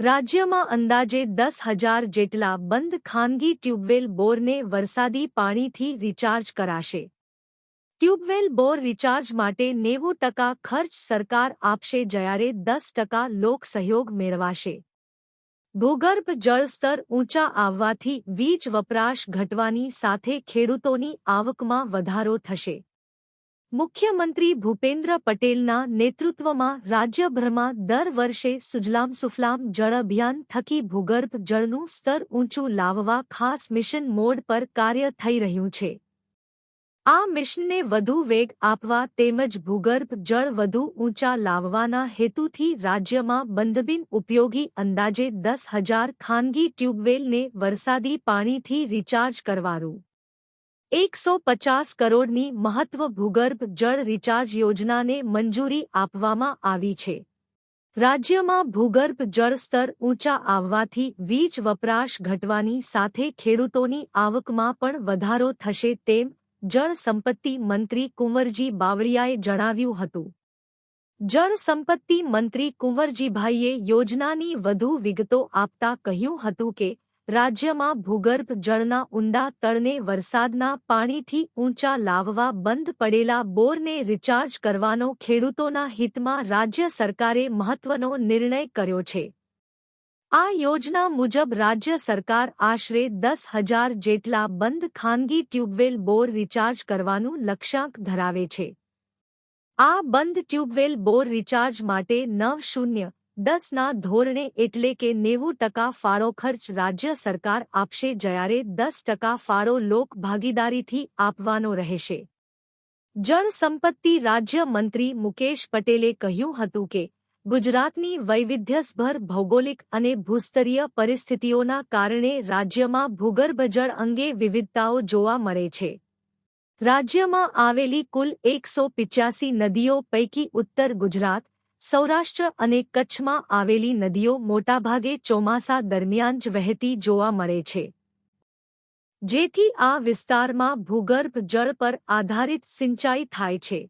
રાજ્યમાં અંદાજે દસ હજાર જેટલા બંધ ખાનગી ટ્યુબવેલ બોરને વરસાદી પાણીથી રિચાર્જ કરાશે. ટ્યુબવેલ બોર રિચાર્જ માટે નેવું ટકા ખર્ચ સરકાર આપશે જ્યારે દસ ટકા લોક સહયોગ મેળવાશે. ભૂગર્ભ જળસ્તર ઊંચા આવવાથી વીજ વપરાશ ઘટવાની સાથે ખેડૂતોની આવકમાં વધારો થશે. મુખ્યમંત્રી ભૂપેન્દ્ર પટેલના નેતૃત્વમાં રાજ્યભરમાં દર વર્ષે સુજલામ સુફલામ જળ અભિયાન થકી ભૂગર્ભ જળનું સ્તર ઊંચું લાવવા ખાસ મિશન મોડ પર કાર્ય થઈ રહ્યું છે. આ મિશનને વધુ વેગ આપવા તેમજ ભૂગર્ભ જળ વધુ ઊંચા લાવવાના હેતુથી રાજ્યમાં બંધબિન ઉપયોગી અંદાજે દસ હજાર ખાનગી ટ્યુબવેલને વરસાદી પાણીથી રિચાર્જ કરવાનું એકસો પચાસ કરોડની મહત્વ ભૂગર્ભ જળ રિચાર્જ યોજનાને મંજૂરી આપવામાં આવી છે. રાજ્યમાં ભૂગર્ભ જળસ્તર ઊંચા આવવાથી વીજ વપરાશ ઘટવાની સાથે ખેડૂતોની આવકમાં પણ વધારો થશે તેમ જળ સંપત્તિ મંત્રી કુંવરજી બાવળિયાએ જણાવ્યું હતું. જળ સંપત્તિ મંત્રી કુંવરજીભાઈએ યોજનાની વધુ વિગતો આપતા કહ્યું હતું કે રાજ્યમાં ભૂગર્ભ જળના ઊંડા તળને વરસાદના પાણીથી ઊંચા લાવવા બંધ પડેલા બોરને રિચાર્જ કરવાનો ખેડૂતોના હિતમાં રાજ્ય સરકારે મહત્વનો નિર્ણય કર્યો છે. આ યોજના મુજબ રાજ્ય સરકાર આશરે દસ હજાર જેટલા બંધ ખાનગી ટ્યુબવેલ બોર રિચાર્જ કરવાનું લક્ષ્યાંક ધરાવે છે. આ બંધ ટ્યુબવેલ બોર રિચાર્જ માટે નવ શૂન્ય દસના ધોરણે એટલે કે નેવું ટકા ફાળો ખર્ચ રાજ્ય સરકાર આપશે જ્યારે દસ ટકા ફાળો લોક ભાગીદારીથી આપવાનો રહેશે. જળ સંપત્તિ રાજ્ય મંત્રી મુકેશ પટેલે કહ્યું હતું કે, ગુજરાતની વૈવિધ્યસભર ભૌગોલિક અને ભૂસ્તરીય પરિસ્થિતિઓના કારણે રાજ્યમાં ભૂગર્ભ જળ અંગે વિવિધતાઓ જોવા મળે છે. રાજ્યમાં આવેલી કુલ એકસો પિચ્યાસી નદીઓ પૈકી ઉત્તર ગુજરાત સૌરાષ્ટ્ર અને કચ્છમાં આવેલી નદીઓ મોટાભાગે ચોમાસા દરમિયાન જ વહેતી જોવા મળે છે. જેથી આ વિસ્તારમાં ભૂગર્ભ જળ પર આધારિત સિંચાઈ થાય છે.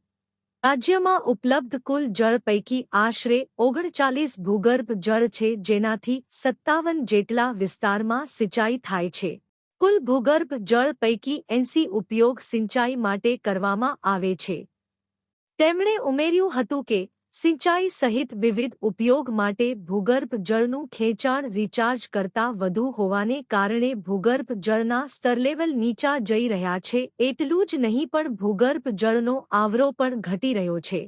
રાજ્યમાં ઉપલબ્ધ કુલ જળ પૈકી આશરે ઓગણચાલીસ ભૂગર્ભ જળ છે જેનાથી સત્તાવન જેટલા વિસ્તારમાં સિંચાઈ થાય છે. કુલ ભૂગર્ભ જળ પૈકી એંસી ઉપયોગ સિંચાઈ માટે કરવામાં આવે છે. તેમણે ઉમેર્યું હતું કે સિંચાઈ સહિત વિવિધ ઉપયોગ માટે ભૂગર્ભ જળનું ખેંચાણ રિચાર્જ કરતા વધુ હોવાને કારણે ભૂગર્ભ જળના સ્તરલેવલ નીચા જઈ રહ્યા છે. એટલું જ નહીં પણ ભૂગર્ભ જળનો આવરો પણ ઘટી રહ્યો છે.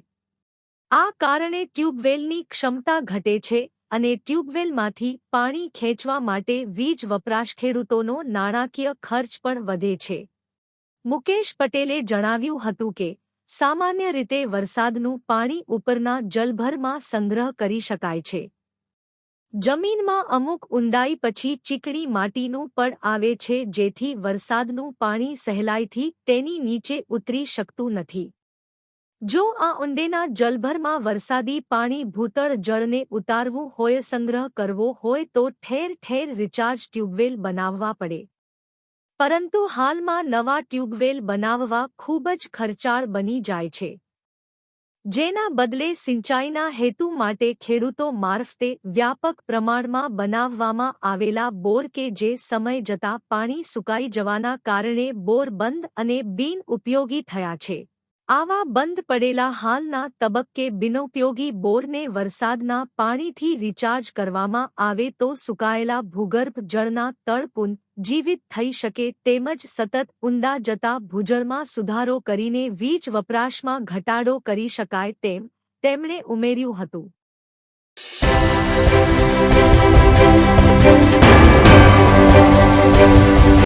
આ કારણે ટ્યુબવેલની ક્ષમતા ઘટે છે અને ટ્યુબવેલમાંથી પાણી ખેંચવા માટે વીજ વપરાશ ખેડૂતોનો નાણાકીય ખર્ચ પણ વધે છે. મુકેશ પટેલે જણાવ્યું હતું કે સામાન્ય રીતે વરસાદનું પાણી ઉપરના જલભરમાં સંગ્રહ કરી શકાય છે. જમીનમાં અમુક ઊંડાઈ પછી ચીકણી માટીનું પડ આવે છે જેથી વરસાદનું પાણી સહેલાઈથી તેની નીચે ઉતરી શકતું નથી. જો આ ઊંડેના જલભરમાં વરસાદી પાણી ભૂતળ જળને ઉતારવું હોય, સંગ્રહ કરવો હોય તો ઠેર ઠેર રિચાર્જ ટ્યુબવેલ બનાવવા પડે. પરંતુ હાલમાં નવા ટ્યુબવેલ બનાવવા ખૂબ જ ખર્ચાળ બની જાય છે. જેના બદલે સિંચાઈના હેતુ માટે ખેડૂતો મારફતે વ્યાપક પ્રમાણમાં બનાવવામાં આવેલા બોર કે જે સમય જતા પાણી સુકાઈ જવાના કારણે બોર બંધ અને બિન ઉપયોગી થયા છે. આવા બંધ પડેલા હાલના તબક્કે બિનોપયોગી બોરને વરસાદના પાણીથી રિચાર્જ કરવામાં આવે તો સુકાયેલા ભૂગર્ભ જળના તળપુન જીવિત થઈ શકે તેમજ સતત ઊંડા જતા ભૂજળમાં સુધારો કરીને વીજ વપરાશમાં ઘટાડો કરી શકાય તેમ તેમણે ઉમેર્યું હતું.